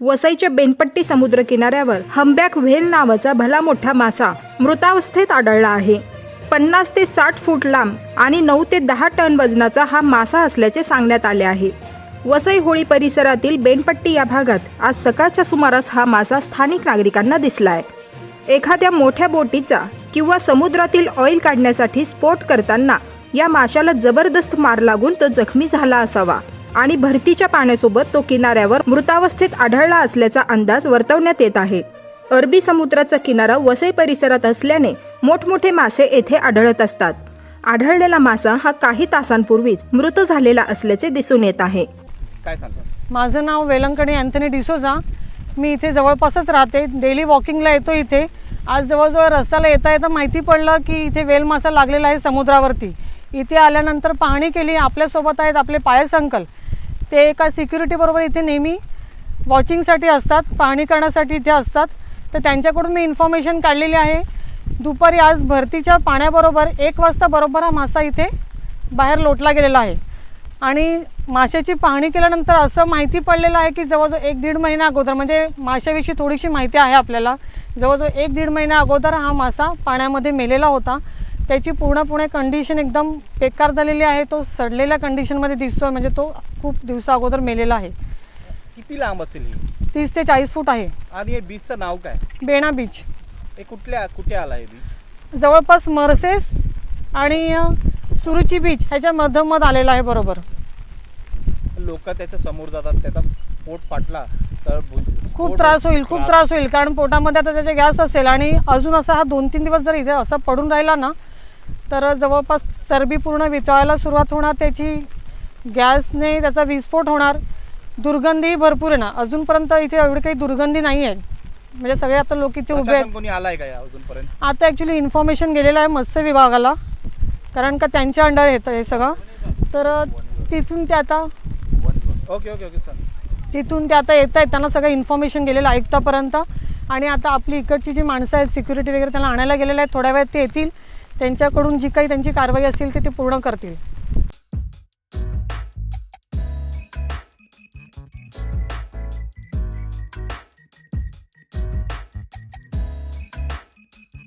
वसईच्या बेनपट्टी समुद्र किनाऱ्यावर हंबॅक व्हेल नावाचा भला मोठा मासा मृतावस्थेत आढळला आहे. पन्नास ते साठ फूट लांब आणि नऊ ते दहा टन वजनाचा हा मासा असल्याचे सांगण्यात आले आहे. वसई होळी परिसरातील बेनपट्टी या भागात आज सकाळच्या सुमारास हा मासा स्थानिक नागरिकांना दिसलाय. एखाद्या मोठ्या बोटीचा किंवा समुद्रातील ऑइल काढण्यासाठी स्पोर्ट करताना या माशाला जबरदस्त मार लागून तो जखमी झाला असावा. आणि भरतीच्या पाण्यासोबत तो किनाऱ्यावर मृतावस्थेत आढळला असल्याचा अंदाज वर्तवण्यात येत आहे. अरबी समुद्राचा किनारा वसई परिसरात असल्याने मोठमोठे मासे येथे आढळत असतात. आढळलेला मासा हा काही तासांपूर्वीच मृत झालेला असल्याचे दिसून येत आहे. काय माझं नाव वेलंकणी अँथनी डिसोजा. मी इथे जवळपासच राहते. डेली वॉकिंगला येतो इथे. आज जवळजवळ रस्त्याला येता येता माहिती पडलं की इथे वेल मासा लागलेला आहे समुद्रावरती. इथे आल्यानंतर पाहणी केली. आपल्यासोबत आहेत आपले पायस अंकल ते एका सिक्युरिटीबरोबर इथे नेहमी वॉचिंगसाठी असतात पाहणी करण्यासाठी इथे असतात. तर त्यांच्याकडून मी इन्फॉर्मेशन काढलेली आहे. दुपारी आज भरतीच्या पाण्याबरोबर एक वाजता बरोबर हा मासा इथे बाहेर लोटला गेलेला आहे. आणि माशाची पाहणी केल्यानंतर असं माहिती पडलेलं आहे की जवळजवळ एक दीड महिना अगोदर म्हणजे माशाविषयी थोडीशी माहिती आहे आपल्याला जवळजवळ एक दीड महिना अगोदर हा मासा पाण्यामध्ये मेलेला होता. त्याची पूर्णपणे कंडिशन एकदम बेकार झालेली आहे. तो सडलेल्या कंडिशनमध्ये दिसतोय. म्हणजे तो खूप दिवसा अगोदर मेलेला आहे. किती लांब असेल ही? तीस ते चाळीस फूट आहे. आणि हे बीचचं नाव काय? बेणा बीच हे कुठल्या कुठे आला हे बीच जवळपास मर्सेस आणि अ, सुरुची बीच ह्याच्या मधोमध आलेला आहे बरोबर. लोक त्याच्यासमोर जातात त्याचा पोट फाटला तर भु- खूप पोट- त्रास होईल खूप त्रास होईल. कारण पोटामध्ये आता त्याचे गॅस असेल आणि अजून असा हा दोन तीन दिवस जर इथे असं पडून राहिला ना तर जवळपास चरबी पूर्ण वितळायला सुरुवात होणार त्याची गॅसने त्याचा विस्फोट होणार. दुर्गंधी भरपूर आहे ना. अजूनपर्यंत इथे एवढी काही दुर्गंधी नाही आहे. म्हणजे सगळे आता लोक इथे उभे आहेत. प्रशासन कोणी आलाय का या अजूनपर्यंत? आता ॲक्च्युली इन्फॉर्मेशन गेलेलं आहे मत्स्य विभागाला. कारण का त्यांच्या अंडर येतं हे सगळं. तर तिथून ते आता ओके ओके ओके तिथून ते आता येत आहेत त्यांना सगळं इन्फॉर्मेशन गेलेलं आहे आयुक्तापर्यंत. आणि आता आपली इकडची जी माणसं आहेत सिक्युरिटी वगैरे त्यांना आणायला गेलेले आहेत. थोड्या वेळात ते येतील. त्यांच्याकडून जी काही त्यांची कारवाई असेल ते ते पूर्ण करतील.